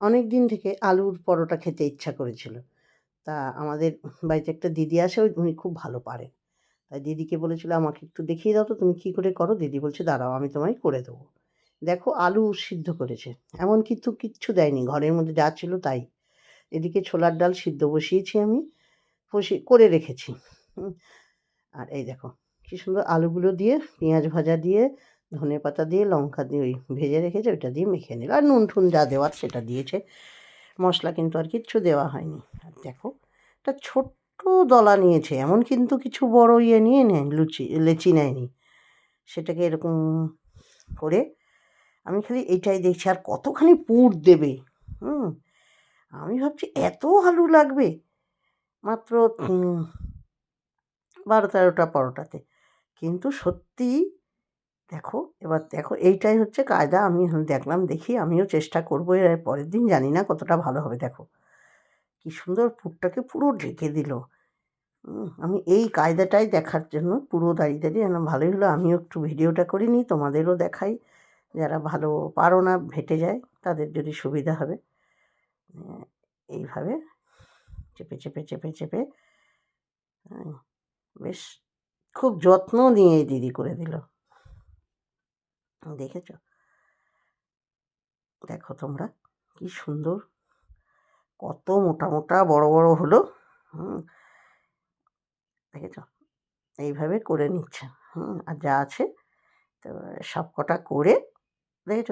অনেক দিন থেকে আলুর পরোটা খেতে ইচ্ছা করেছিল। তা আমাদের বাড়িতে একটা দিদি আসে, ওই উনি খুব ভালো পারেন। তাই দিদিকে বলেছিল, আমাকে একটু দেখিয়ে দাও তো, তুমি কী করে করো? দিদি বলছে, দাঁড়াও, আমি তোমায় করে দেবো। দেখো, আলু সিদ্ধ করেছে। এমন কিন্তু কিচ্ছু দেয়নি, ঘরের মধ্যে যা ছিল তাই। এদিকে ছোলার ডাল সিদ্ধ বসিয়েছি আমি, বসিয়ে করে রেখেছি। আর এই দেখো, কী সুন্দর আলুগুলো দিয়ে, পেঁয়াজ ভাজা দিয়ে ধনে পাতা দিয়ে, লঙ্কা দিয়ে ওই ভেজে রেখেছে, ওইটা দিয়ে মেখে নিল। আর নুন টুন যা দেওয়ার সেটা দিয়েছে। মশলা কিন্তু আর কিচ্ছু দেওয়া হয়নি। আর দেখো, একটা ছোট্ট দলা নিয়েছে, এমন কিন্তু কিছু বড় ইয়ে নিয়ে নেয়, লুচি, লেচি নেয়নি। সেটাকে এরকম করে আমি খালি এইটাই দেখছি, আর কতখানি পুর দেবে, হুম? আমি ভাবছি এত আলু লাগবে, মাত্র বারো তেরোটা পরোটাতে। কিন্তু সত্যি দেখো এবার দেখো এইটাই হচ্ছে কায়দা। আমি দেখলাম দেখি আমিও চেষ্টা করব এর পরের দিন জানি না কতটা ভালো হবে। দেখো কি সুন্দর পুরটাকে পুরো ঢেকে দিল। আমি এই কায়দাটাই দেখার জন্য পুরো দাঁড়িয়ে দাঁড়িয়ে যেন ভালোই হলো আমিও একটু ভিডিওটা করিনি তোমাদেরও দেখাই। যারা ভালো পারো না ভেটে যায় তাদের যদি সুবিধা হবে। এইভাবে চেপে চেপে চেপে চেপে হ্যাঁ, বেশ খুব যত্ন নিয়ে দিদি করে দিল। দেখেছ? দেখো তোমরা কি সুন্দর। কত মোটা মোটা বড় বড় হলো হুম। দেখেছ? এইভাবে করে নিচ্ছে হুম আর যা আছে তো সব কটা করে দেখেছ?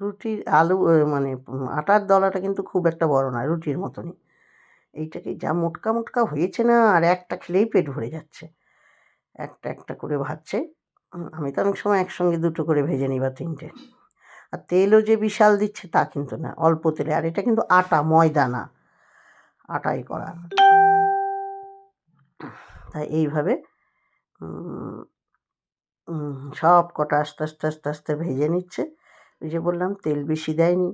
রুটির আলু মানে আটার দলাটা কিন্তু খুব একটা বড় নয় রুটির মতনই। এইটাকে যা মোটকা মোটকা হয়েছে না আর একটা খেলেই পেট ভরে যাচ্ছে। একটা একটা করে উম, আমি তো অনেক সময় একসঙ্গে দুটো করে ভেজে নিই বা তিনটে। আর তেলও যে বিশাল দিচ্ছে তা কিন্তু না, অল্প তেলে। আর এটা কিন্তু আটা, ময়দা না, আটাই করা তাই এইভাবে সব কটা আস্তে আস্তে আস্তে আস্তে ভেজে নিচ্ছে। ওই যে বললাম, তেল বেশি দেয়নি,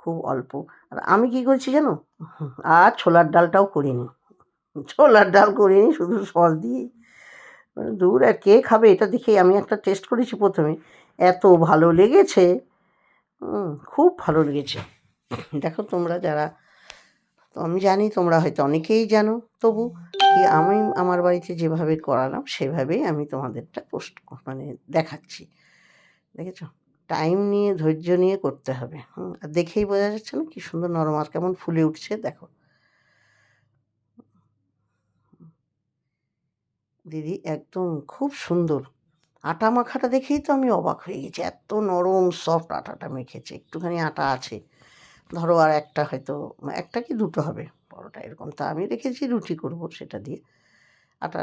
খুব অল্প। আর আমি কী করছি জানো? আর ছোলার ডালটাও করিনি। ছোলার ডাল করিনি, শুধু সস দিয়েই দূর, আর কে খাবে এটা দেখেই আমি একটা টেস্ট করেছি প্রথমে। এত ভালো লেগেছে। খুব ভালো লেগেছে। দেখো তোমরা যারা, তো আমি জানি তোমরা হয়তো অনেকেই জানো, তবু কি আমি আমার বাড়িতে যেভাবে করালাম, সেভাবেই আমি তোমাদেরটা পোস্ট মানে দেখাচ্ছি। দেখেছ? টাইম নিয়ে, ধৈর্য নিয়ে করতে হবে। হুম, আর দেখেই বোঝা যাচ্ছে না কি সুন্দর নরম আর কেমন ফুলে উঠছে, দেখো। দিদি একদম খুব সুন্দর। আটা মাখাটা দেখেই তো আমি অবাক হয়ে গেছি। এত নরম সফট আটাটা মেখেছে। একটুখানি আটা আছে। ধরো আর একটা হয়তো, একটা কি দুটো হবে? পরোটা এরকম। তা আমি রেখেছি, রুটি করব সেটা দিয়ে। আটা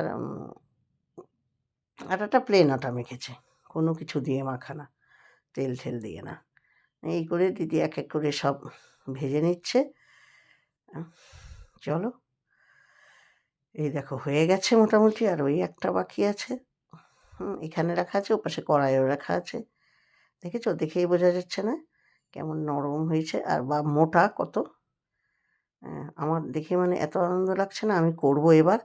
আটাটা প্লেন আটা মেখেছে। কোনো কিছু দিয়ে মাখা না। তেল ঠেল দিয়ে না। এই করে দিদি এক এক করে সব ভেজে নিচ্ছে। চলো। এই দেখো হয়ে গেছে মোটামুটি আর ওই একটা বাকি আছে। এখানে রাখা আছে ওপাশে কড়াইও রাখা আছে। দেখেছ? দেখেই বোঝা যাচ্ছে না কেমন নরম হয়েছে আর বা মোটা কত। আহ, আমার দেখে মানে এত আনন্দ লাগছে না আমি করব এবার।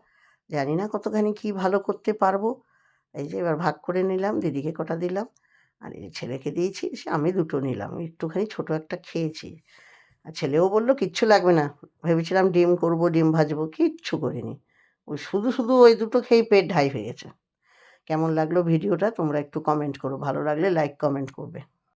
জানি না কতখানি কি ভালো করতে পারব। এই যে এবার ভাগ করে নিলাম দিদিকে কটা দিলাম আর এই ছেলেকে দিয়েছি সে আমি দুটো নিলাম একটুখানি ছোট একটা খেয়েছি। আর ছেলেও বলল কিচ্ছু লাগবে না। ভেবেছিলাম ডিম করব ডিম ভাজবো কিচ্ছু করিনি। ওই শুধু শুধু ওই দুটো খেয়েই পেট ঢাই হয়ে গেছে। কেমন লাগল ভিডিওটা তোমরা একটু কমেন্ট করো। ভালো লাগলে লাইক কমেন্ট করবে।